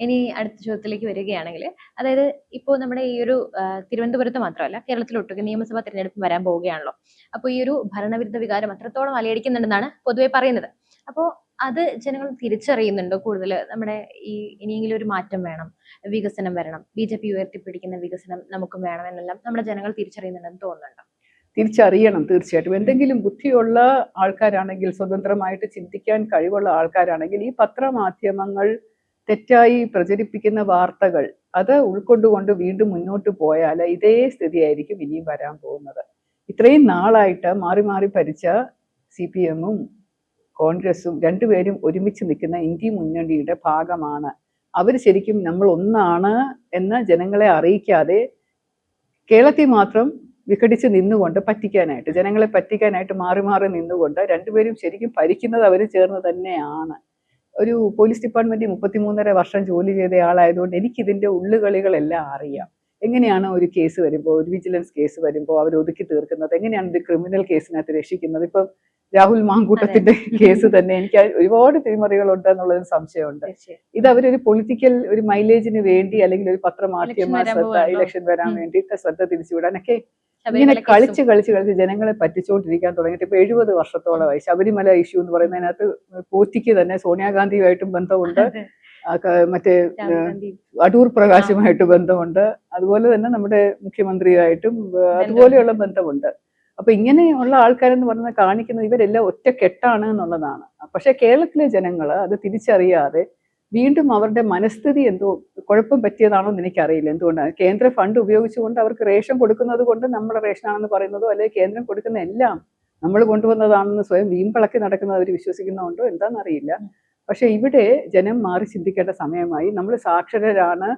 ഇനി അടുത്ത ചോദ്യത്തിലേക്ക് വരികയാണെങ്കിൽ അതായത് ഇപ്പോൾ നമ്മുടെ ഈ ഒരു തിരുവനന്തപുരത്ത് മാത്രമല്ല കേരളത്തിലൊട്ടുക്ക് നിയമസഭാ തിരഞ്ഞെടുപ്പ് വരാൻ പോവുകയാണല്ലോ. അപ്പോൾ ഈ ഒരു ഭരണവിരുദ്ധ വികാരം അത്രത്തോളം അലയടിക്കുന്നുണ്ടെന്നാണ് പൊതുവെ പറയുന്നത്. അപ്പോൾ അത് ജനങ്ങൾ തിരിച്ചറിയുന്നുണ്ടോ? കൂടുതൽ നമ്മുടെ ഈ ഇനിയെങ്കിലും ഒരു മാറ്റം വേണം വികസനം വരണം ബി ജെ പി ഉയർത്തിപ്പിടിക്കുന്ന വികസനം നമുക്കും വേണം എന്നെല്ലാം നമ്മുടെ ജനങ്ങൾ തിരിച്ചറിയുന്നുണ്ടെന്ന് തോന്നുന്നുണ്ടോ? തിരിച്ചറിയണം തീർച്ചയായിട്ടും. എന്തെങ്കിലും ബുദ്ധിയുള്ള ആൾക്കാരാണെങ്കിൽ സ്വതന്ത്രമായിട്ട് ചിന്തിക്കാൻ കഴിവുള്ള ആൾക്കാരാണെങ്കിൽ ഈ പത്രമാധ്യമങ്ങൾ തെറ്റായി പ്രചരിപ്പിക്കുന്ന വാർത്തകൾ അത് ഉൾക്കൊണ്ടുകൊണ്ട് വീണ്ടും മുന്നോട്ട് പോയാൽ ഇതേ സ്ഥിതിയായിരിക്കും ഇനിയും വരാൻ പോകുന്നത്. ഇത്രയും നാളായിട്ട് മാറി മാറി ഭരിച്ച സി പി എമ്മും കോൺഗ്രസും രണ്ടുപേരും ഒരുമിച്ച് നിൽക്കുന്ന ഇന്ത്യ മുന്നണിയുടെ ഭാഗമാണ്. അവർ ശരിക്കും നമ്മൾ ഒന്നാണ് എന്ന് ജനങ്ങളെ അറിയിക്കാതെ കേരളത്തിൽ മാത്രം വിഘടിച്ച് നിന്നുകൊണ്ട് പറ്റിക്കാനായിട്ട് ജനങ്ങളെ പറ്റിക്കാനായിട്ട് മാറി മാറി നിന്നുകൊണ്ട് രണ്ടുപേരും ശരിക്കും ഭരിക്കുന്നത് അവർ ചേർന്ന് തന്നെയാണ്. ഒരു പോലീസ് ഡിപ്പാർട്ട്മെന്റിൽ മുപ്പത്തിമൂന്നര വർഷം ജോലി ചെയ്ത ആളായതുകൊണ്ട് എനിക്ക് ഇതിന്റെ ഉള്ളുകളികളെല്ലാം അറിയാം. എങ്ങനെയാണ് ഒരു കേസ് വരുമ്പോൾ ഒരു വിജിലൻസ് കേസ് വരുമ്പോൾ അവർ ഒതുക്കി തീർക്കുന്നത്? എങ്ങനെയാണ് ഒരു ക്രിമിനൽ കേസിനകത്ത് രക്ഷിക്കുന്നത്? ഇപ്പം രാഹുൽ മാങ്കൂട്ടത്തിന്റെ കേസ് തന്നെ എനിക്ക് ഒരുപാട് തിരിമറികളുണ്ട് എന്നുള്ളതിന് സംശയമുണ്ട്. ഇത് അവരൊരു പൊളിറ്റിക്കൽ ഒരു മൈലേജിന് വേണ്ടി അല്ലെങ്കിൽ ഒരു പത്രമാധ്യമ ശ്രദ്ധ ഇലക്ഷൻ വരാൻ. വേണ്ടിയിട്ട് ശ്രദ്ധ തിരിച്ചുവിടാനൊക്കെ ഇങ്ങനെ കളിച്ച് കളിച്ച് കളിച്ച് ജനങ്ങളെ പറ്റിച്ചുകൊണ്ടിരിക്കാൻ തുടങ്ങിയിട്ട് ഇപ്പൊ എഴുപത് വർഷത്തോളമായി. ശബരിമല ഇഷ്യൂ എന്ന് പറയുന്നതിനകത്ത് പോറ്റിക്ക് തന്നെ സോണിയാഗാന്ധിയുമായിട്ടും ബന്ധമുണ്ട്. മറ്റേ അടൂർ പ്രകാശുമായിട്ട് ബന്ധമുണ്ട്. അതുപോലെ തന്നെ നമ്മുടെ മുഖ്യമന്ത്രിയായിട്ടും അതുപോലെയുള്ള ബന്ധമുണ്ട്. അപ്പൊ ഇങ്ങനെയുള്ള ആൾക്കാരെന്ന് പറയുന്നത് കാണിക്കുന്നത് ഇവരെല്ലാം ഒറ്റക്കെട്ടാണ് എന്നുള്ളതാണ്. പക്ഷെ കേരളത്തിലെ ജനങ്ങൾ അത് തിരിച്ചറിയാതെ വീണ്ടും അവരുടെ മനസ്ഥിതി എന്തോ കുഴപ്പം പറ്റിയതാണോ എന്ന് എനിക്കറിയില്ല. എന്തുകൊണ്ടാണ് കേന്ദ്ര ഫണ്ട് ഉപയോഗിച്ചുകൊണ്ട് അവർക്ക് റേഷൻ കൊടുക്കുന്നത് കൊണ്ട് നമ്മുടെ റേഷനാണെന്ന് പറയുന്നതോ അല്ലെങ്കിൽ കേന്ദ്രം കൊടുക്കുന്ന എല്ലാം നമ്മൾ കൊണ്ടുവന്നതാണെന്ന് സ്വയം വീമ്പിളക്കി നടക്കുന്നത് അവർ വിശ്വസിക്കുന്നതുകൊണ്ടോ എന്താണെന്നറിയില്ല പക്ഷെ ഇവിടെ ജനം മാറി ചിന്തിക്കേണ്ട സമയമായി. നമ്മൾ സാക്ഷരരാണ്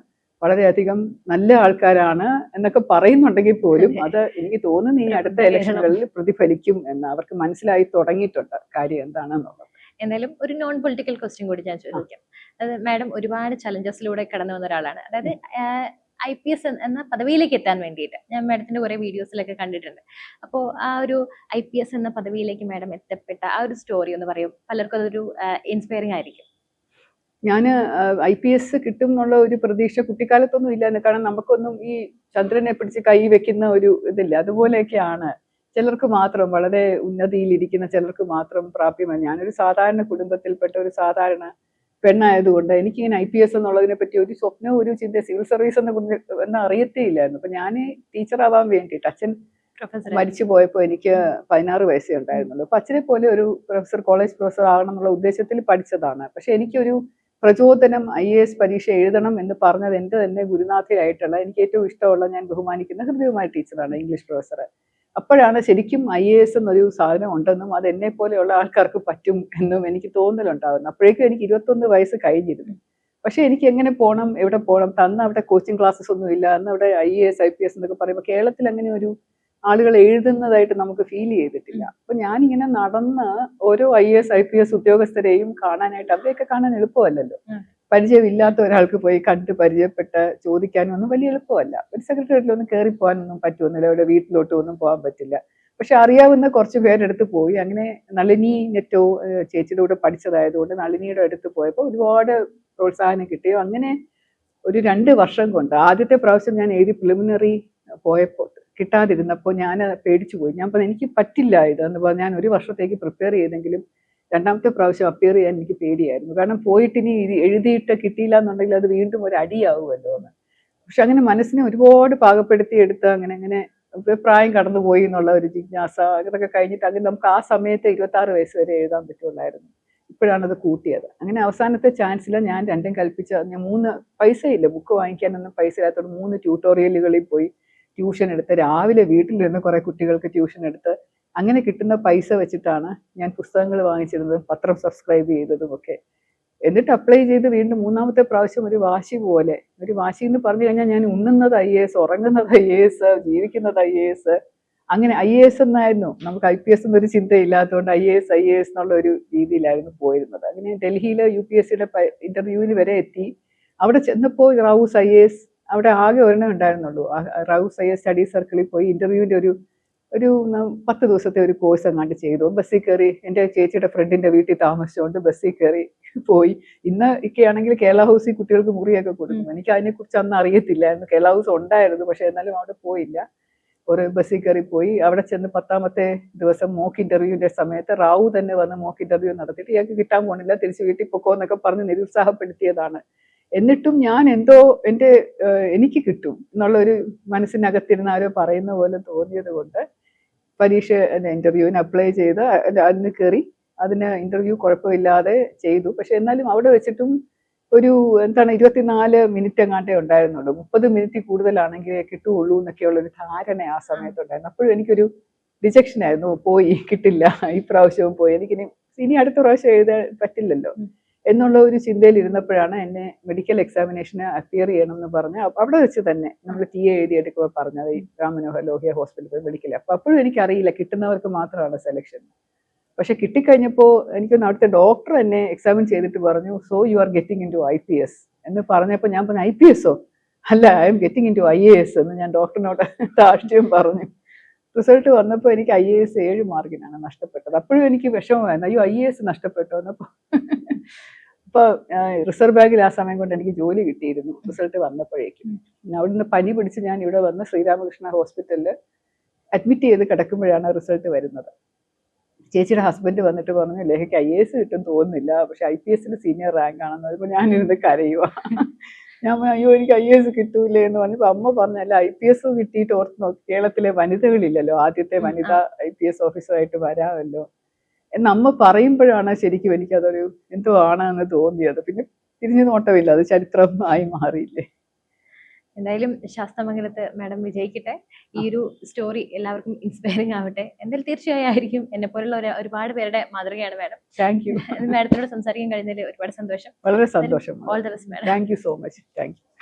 വളരെയധികം നല്ല ആൾക്കാരാണ് എന്നൊക്കെ പറയുന്നുണ്ടെങ്കിൽ പോലും അത്. എനിക്ക് തോന്നുന്നു ഈ അടുത്ത. ഇലക്ഷനുകളിൽ പ്രതിഫലിക്കും എന്ന് അവർക്ക് മനസ്സിലായി തുടങ്ങിയിട്ടുണ്ട്. കാര്യം എന്താണെന്നുള്ളത്. എന്തായാലും ഒരു നോൺ പൊളിറ്റിക്കൽ ക്വസ്റ്റ്യൻ കൂടി ഞാൻ ചോദിക്കാം. അതായത് മാഡം ഒരുപാട് ചലഞ്ചസിലൂടെ കടന്നു വന്ന ഒരാളാണ്. അതായത് ഐ പി എസ് എന്ന പദവിയിലേക്ക് എത്താൻ വേണ്ടിയിട്ട് ഞാൻ മാഡത്തിന്റെ കുറെ വീഡിയോസിലൊക്കെ കണ്ടിട്ടുണ്ട്. അപ്പോൾ ആ ഒരു ഐ പി എസ് എന്ന പദവിയിലേക്ക് മാഡം എത്തപ്പെട്ട ആ ഒരു സ്റ്റോറി ഒന്ന് പറയും. പലർക്കും അതൊരു ഇൻസ്പയറിംഗ് ആയിരിക്കും. ഞാൻ ഐ പി എസ് കിട്ടും എന്നുള്ള ഒരു പ്രതീക്ഷ കുട്ടിക്കാലത്തൊന്നും ഇല്ലായിരുന്നു. കാരണം നമുക്കൊന്നും ഈ ചന്ദ്രനെ പിടിച്ച് കൈ വെക്കുന്ന ഒരു ഇതില്ല. അതുപോലെയൊക്കെയാണ് ചിലർക്ക് മാത്രം വളരെ ഉന്നതിയിലിരിക്കുന്ന ചിലർക്ക് മാത്രം പ്രാപ്യമാണ്. ഞാനൊരു സാധാരണ കുടുംബത്തിൽപ്പെട്ട ഒരു സാധാരണ പെണ്ണായതുകൊണ്ട് എനിക്കിങ്ങനെ ഐ പി എസ് എന്നുള്ളതിനെ പറ്റി ഒരു സ്വപ്നവും ഒരു ചിന്ത സിവിൽ സർവീസ് എന്ന എന്ന് അറിയത്തേ ഇല്ലായിരുന്നു അപ്പൊ ഞാൻ ടീച്ചറാവാൻ വേണ്ടിയിട്ട് അച്ഛൻ മരിച്ചു പോയപ്പോൾ എനിക്ക് പതിനാറ് വയസ്സേ ഉണ്ടായിരുന്നുള്ളൂ. അപ്പൊ അച്ഛനെ പോലെ ഒരു പ്രൊഫസർ കോളേജ് പ്രൊഫസർ ആകണം എന്നുള്ള ഉദ്ദേശത്തിൽ പഠിച്ചതാണ്. പക്ഷെ എനിക്കൊരു പ്രചോദനം ഐ എ എസ് പരീക്ഷ എഴുതണം എന്ന് പറഞ്ഞത് എന്റെ തന്നെ ഗുരുനാഥയായിട്ടുള്ള എനിക്ക് ഏറ്റവും ഇഷ്ടമുള്ള ഞാൻ ബഹുമാനിക്കുന്ന ഹൃദയമായ ടീച്ചറാണ് ഇംഗ്ലീഷ് പ്രൊഫസർ അപ്പോഴാണ് ശരിക്കും ഐ എ എസ് എന്നൊരു സാധനം ഉണ്ടെന്നും അത് എന്നെ പോലെയുള്ള ആൾക്കാർക്ക് പറ്റും എന്നും എനിക്ക് തോന്നലുണ്ടാകുന്നു അപ്പോഴേക്കും എനിക്ക് ഇരുപത്തൊന്ന് വയസ്സ് കഴിഞ്ഞിരുന്നു. പക്ഷെ എനിക്ക് എങ്ങനെ പോകണം എവിടെ പോകണം തന്ന അവിടെ കോച്ചിങ് ക്ലാസ്സസ് ഒന്നും ഇല്ല അന്ന് അവിടെ I A S I P S എന്നൊക്കെ പറയുമ്പോൾ കേരളത്തിൽ അങ്ങനെ ഒരു ആളുകൾ എഴുതുന്നതായിട്ട് നമുക്ക് ഫീൽ ചെയ്തിട്ടില്ല. അപ്പൊ ഞാനിങ്ങനെ നടന്ന് ഓരോ I S I P S ഉദ്യോഗസ്ഥരെയും കാണാനായിട്ട് അവരെയൊക്കെ കാണാൻ എളുപ്പമല്ലല്ലോ. പരിചയമില്ലാത്ത ഒരാൾക്ക് പോയി കണ്ട് പരിചയപ്പെട്ട് ചോദിക്കാനും ഒന്നും വലിയ എളുപ്പമല്ല. ഒരു സെക്രട്ടേറിയറ്റിലൊന്നും കയറി പോകാനൊന്നും പറ്റുമെന്നില്ല അവരുടെ വീട്ടിലോട്ട് ഒന്നും പോകാൻ പറ്റില്ല. പക്ഷെ അറിയാവുന്ന കുറച്ച് പേരെടുത്ത് പോയി. അങ്ങനെ നളിനി നെറ്റോ ചേച്ചിയുടെ കൂടെ പഠിച്ചതായതുകൊണ്ട് നളിനിയുടെ അടുത്ത് പോയപ്പോൾ ഒരുപാട് പ്രോത്സാഹനം കിട്ടിയോ? അങ്ങനെ ഒരു രണ്ട് വർഷം കൊണ്ട് ആദ്യത്തെ പ്രാവശ്യം ഞാൻ എഴുതി പ്രിലിമിനറി പോയപ്പോൾ കിട്ടാതിരുന്നപ്പോൾ ഞാൻ പേടിച്ചു പോയി ഞാൻ പറഞ്ഞു എനിക്ക് പറ്റില്ല ഇത്. എന്ന് പറഞ്ഞാൽ ഞാൻ ഒരു വർഷത്തേക്ക് പ്രിപ്പയർ ചെയ്തെങ്കിലും രണ്ടാമത്തെ പ്രാവശ്യം അപ്പിയർ ചെയ്യാൻ എനിക്ക് പേടിയായിരുന്നു. കാരണം പോയിട്ട് ഇനി എഴുതിയിട്ട് കിട്ടിയില്ല എന്നുണ്ടെങ്കിൽ അത് വീണ്ടും ഒരു അടിയാവുമല്ലോ എന്ന്. പക്ഷെ അങ്ങനെ മനസ്സിനെ ഒരുപാട് പാകപ്പെടുത്തി എടുത്ത് അങ്ങനെ അങ്ങനെ പ്രായം കടന്നുപോയി എന്നുള്ള ഒരു ജിജ്ഞാസ അതൊക്കെ കഴിഞ്ഞിട്ട് അങ്ങനെ നമുക്ക് ആ സമയത്ത് ഇരുപത്തി ആറ് വയസ്സ് വരെ എഴുതാൻ പറ്റുള്ളായിരുന്നു. ഇപ്പോഴാണ് അത് കൂട്ടിയത്. അങ്ങനെ അവസാനത്തെ ചാൻസിൽ ഞാൻ രണ്ടും കൽപ്പിച്ച ഞാൻ മൂന്ന് പൈസയില്ല. ബുക്ക് വാങ്ങിക്കാനൊന്നും പൈസ ഇല്ലാത്തതുകൊണ്ട് മൂന്ന് ട്യൂട്ടോറിയലുകളിൽ പോയി ട്യൂഷൻ എടുത്ത് രാവിലെ വീട്ടിലിരുന്ന് കുറെ കുട്ടികൾക്ക് ട്യൂഷൻ എടുത്ത് അങ്ങനെ കിട്ടുന്ന പൈസ വെച്ചിട്ടാണ് ഞാൻ പുസ്തകങ്ങൾ വാങ്ങിച്ചിരുന്നതും പത്രം സബ്സ്ക്രൈബ് ചെയ്തതും ഒക്കെ എന്നിട്ട് അപ്ലൈ ചെയ്ത് വീണ്ടും മൂന്നാമത്തെ പ്രാവശ്യം ഒരു വാശി പോലെ ഒരു വാശി എന്ന് പറഞ്ഞു കഴിഞ്ഞാൽ ഞാൻ ഉണ്ണുന്നത് ഐ എ എസ് ഉറങ്ങുന്നത് ഐ എ എസ് ജീവിക്കുന്നത് ഐ എ എസ് അങ്ങനെ ഐ എ എസ് എന്നായിരുന്നു. നമുക്ക് ഐ പി എസ് എന്നൊരു ചിന്തയില്ലാത്തതുകൊണ്ട് I A S I A S എന്നുള്ള ഒരു രീതിയിലായിരുന്നു പോയിരുന്നത്. അങ്ങനെ ഡൽഹിയിലെ യു പി എസ് സിയുടെ ഇന്റർവ്യൂവിന് വരെ എത്തി. അവിടെ ചെന്നപ്പോൾ റൌസ് ഐ എ എസ് അവിടെ ആകെ ഒരെണ്ണം ഉണ്ടായിരുന്നുള്ളൂ. റൌസ് ഐ എസ് സ്റ്റഡി സർക്കിളിൽ പോയി ഇന്റർവ്യൂവിന്റെ ഒരു ഒരു പത്ത് ദിവസത്തെ ഒരു കോഴ്സ് അങ്ങാണ്ട് ചെയ്തു. ബസ്സിൽ കയറി എന്റെ ചേച്ചിയുടെ ഫ്രണ്ടിന്റെ വീട്ടിൽ താമസിച്ചുകൊണ്ട് ബസ്സിൽ കയറി പോയി. ഇന്ന് ഒക്കെയാണെങ്കിൽ കേരള ഹൗസിൽ കുട്ടികൾക്ക് മുറിയൊക്കെ കൊടുക്കും. എനിക്ക് അതിനെക്കുറിച്ച് അന്ന് അറിയത്തില്ലായിരുന്നു കേരള ഹൗസ് ഉണ്ടായിരുന്നു. പക്ഷെ എന്നാലും അവിടെ പോയില്ല. ഒരു ബസ്സിൽ കയറി പോയി. അവിടെ ചെന്ന് പത്താമത്തെ ദിവസം മോക്ക് ഇന്റർവ്യൂവിന്റെ സമയത്ത് റാവു തന്നെ വന്ന് മോക്ക് ഇന്റർവ്യൂ നടത്തിയിട്ട് ഇയാൾക്ക് കിട്ടാൻ പോണില്ല. തിരിച്ച് വീട്ടിൽ പൊക്കോ എന്നൊക്കെ പറഞ്ഞ് നിരുത്സാഹപ്പെടുത്തിയതാണ്. എന്നിട്ടും ഞാൻ എന്തോ എന്റെ എനിക്ക് കിട്ടും. എന്നുള്ള ഒരു മനസ്സിനകത്തിരുന്ന് ആരോ പറയുന്ന പോലെ തോന്നിയത് കൊണ്ട് പരീക്ഷ ഇന്റർവ്യൂവിന് അപ്ലൈ ചെയ്ത് അതിന് കയറി അതിന് ഇന്റർവ്യൂ കുഴപ്പമില്ലാതെ ചെയ്തു. പക്ഷെ എന്നാലും അവിടെ വെച്ചിട്ടും ഒരു എന്താണ് ഇരുപത്തിനാല് മിനിറ്റ് എങ്ങാണ്ടേ ഉണ്ടായിരുന്നുള്ളൂ. മുപ്പത് മിനിറ്റ് കൂടുതലാണെങ്കിൽ കിട്ടുകയുള്ളൂ എന്നൊക്കെയുള്ള ഒരു ധാരണ ആ സമയത്തുണ്ടായിരുന്നു അപ്പോഴും എനിക്കൊരു റിജക്ഷൻ ആയിരുന്നു. പോയി കിട്ടില്ല. ഈ പ്രാവശ്യവും പോയി. എനിക്കിനി ഇനി അടുത്ത പ്രാവശ്യം എഴുതാൻ പറ്റില്ലല്ലോ. എന്നുള്ള ഒരു ചിന്തയിൽ ഇരുന്നപ്പോഴാണ് എന്നെ മെഡിക്കൽ എക്സാമിനേഷന് അപ്പിയർ ചെയ്യണം എന്ന് പറഞ്ഞ് അവിടെ വെച്ച് തന്നെ നമ്മൾ ടി എ എഴുതി എടുക്കുമ്പോൾ പറഞ്ഞത് ഈ രാം മനോഹർ ലോഹിയ ഹോസ്പിറ്റലിൽ മെഡിക്കൽ അപ്പൊ അപ്പോഴും എനിക്കറിയില്ല കിട്ടുന്നവർക്ക് മാത്രമാണ് സെലക്ഷൻ പക്ഷെ കിട്ടിക്കഴിഞ്ഞപ്പോൾ എനിക്ക് അവിടുത്തെ ഡോക്ടർ എന്നെ എക്സാമിൻ ചെയ്തിട്ട് പറഞ്ഞു so you are getting into I P S എന്ന് പറഞ്ഞപ്പോൾ ഞാൻ പറഞ്ഞു ഐ പി എസോ അല്ല I M getting into I A S എന്ന് ഞാൻ ഡോക്ടറിനോട് താഴ്ചയും പറഞ്ഞു. റിസൾട്ട് വന്നപ്പോൾ എനിക്ക് ഐ എ എസ് ഏഴ് മാർക്കിനാണ് നഷ്ടപ്പെട്ടത്. അപ്പോഴും എനിക്ക് വിഷമമായിരുന്നു അയ്യോ ഐ എ എസ് നഷ്ടപ്പെട്ടു എന്നപ്പോൾ അപ്പോൾ റിസർവ് ബാങ്കിൽ ആ സമയം കൊണ്ട് എനിക്ക് ജോലി കിട്ടിയിരുന്നു റിസൾട്ട് വന്നപ്പോഴേക്കും. പിന്നെ അവിടുന്ന് പനി പിടിച്ച് ഞാൻ ഇവിടെ വന്ന് ശ്രീരാമകൃഷ്ണ ഹോസ്പിറ്റലിൽ അഡ്മിറ്റ് ചെയ്ത് കിടക്കുമ്പോഴാണ് റിസൾട്ട് വരുന്നത്. ചേച്ചിയുടെ ഹസ്ബൻഡ് വന്നിട്ട് പറഞ്ഞു ലേഖയ്ക്ക് ഐ എ എസ് കിട്ടും തോന്നുന്നില്ല പക്ഷെ ഐ പി എസിൽ സീനിയർ റാങ്ക് ആണെന്ന്. പറയുമ്പോൾ ഞാനിരുന്ന് കരയുക ഞാൻ അയ്യോ എനിക്ക് ഐ എസ് കിട്ടൂലേ എന്ന് പറഞ്ഞപ്പോൾ അമ്മ പറഞ്ഞല്ല ഐ പി എസ് കിട്ടിയിട്ട് ഓർത്ത് നോക്കി കേരളത്തിലെ വനിതകളില്ലല്ലോ ആദ്യത്തെ വനിതാ വനിത ഐ പി എസ് ഓഫീസറായിട്ട് വരാമല്ലോ. എന്ന് അമ്മ പറയുമ്പോഴാണ് ശരിക്കും എനിക്കതൊരു എന്തോ ആണെന്ന് തോന്നിയത്. പിന്നെ തിരിഞ്ഞു നോട്ടമില്ല അത് ചരിത്രമായി മാറിയില്ലേ? എന്തായാലും ശാസ്തമംഗലത്ത് മാഡം വിജയിക്കട്ടെ. ഈ ഒരു സ്റ്റോറി എല്ലാവർക്കും ഇൻസ്പയറിംഗ് ആവട്ടെ. എന്തായാലും തീർച്ചയായും ആയിരിക്കും. എന്നെ പോലുള്ള ഒരു- ഒരുപാട് പേരുടെ മാതൃകയാണ് മാഡം. താങ്ക് യു മാഡത്തിനോട് സംസാരിക്കാൻ കഴിഞ്ഞതിൽ ഒരുപാട് സന്തോഷം. വളരെ സന്തോഷം. All the best madam. Thank you so much thank you